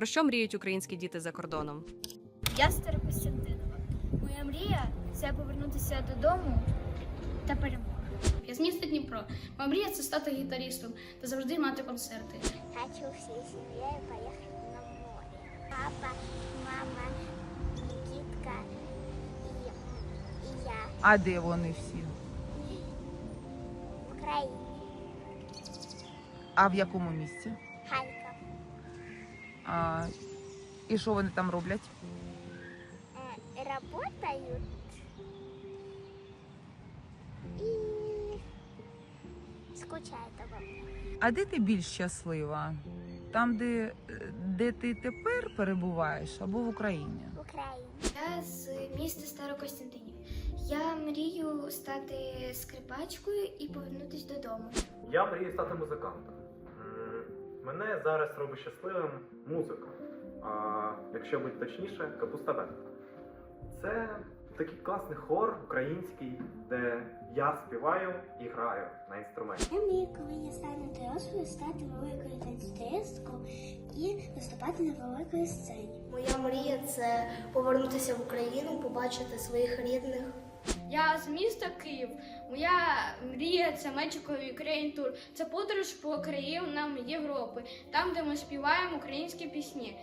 Про що мріють українські діти за кордоном? Я Старокостянтинова. Моя мрія це повернутися додому та перемога. Я з міста Дніпро. Моя мрія це стати гітарістом та завжди мати концерти. Хочу всей семьей поехать на море. Папа, мама, Никитка и, и я А де вони всі? в Украине. А в якому місці? Харьков. А, і що вони там роблять? Э, работают. И скучают обо мне. А де ти більш щаслива? Там, де, де ти тепер перебуваєш, або в Україні? В Украине. Я з міста Старокостянтинів. Я мрію стати скрипачкою і повернутися додому. Я мрію стати музикантом. Мене зараз робить щасливим музика. А якщо бути точніше, капуста бенд. Це такий класний хор український, де я співаю і граю на інструменті. Я мрію, коли я стану дорослою, стати великою танцюристкою і виступати на великій сцені. Моя мрія це повернутися в Україну, побачити своїх рідних. Я з міста Київ. Моя мрія це Magical Ukraine Tour. Це подорож по країнам Європи, там, де ми співаємо українські пісні.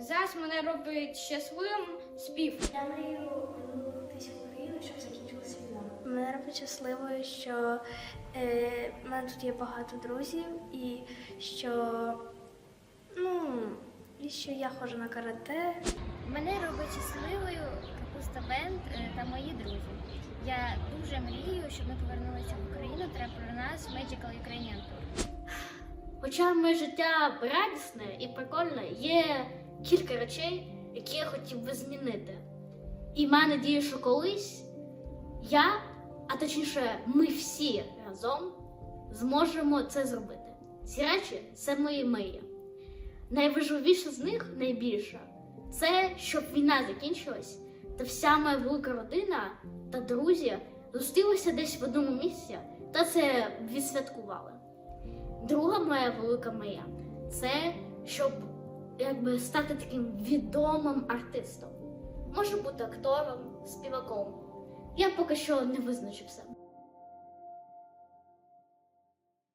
Зараз мене робить щасливим спів. Я мрію повернутися в Україну, щоб закінчилася війна. Мене робить щасливою, що е, в мене тут є багато друзів, і що, ну, і що я ходжу на карате. Мене робить щасливою капуста бенд е, та мої друзі. Я дуже мрію, щоб ми повернулися в Україну та про нас Magical Ukrainian Tour. Хоча моє життя радісне і прикольне, є кілька речей, які я хотів би змінити. І маю надію, що колись я, а точніше, ми всі разом зможемо це зробити. Ці речі це мої мрії. Найважливіше з них найбільше це щоб війна закінчилась, та вся моя велика родина та друзі зустрілися десь в одному місці та це відсвяткували. Друга моя велика мрія це щоб якби стати таким відомим артистом. Може бути актором, співаком. Я поки що не визначився.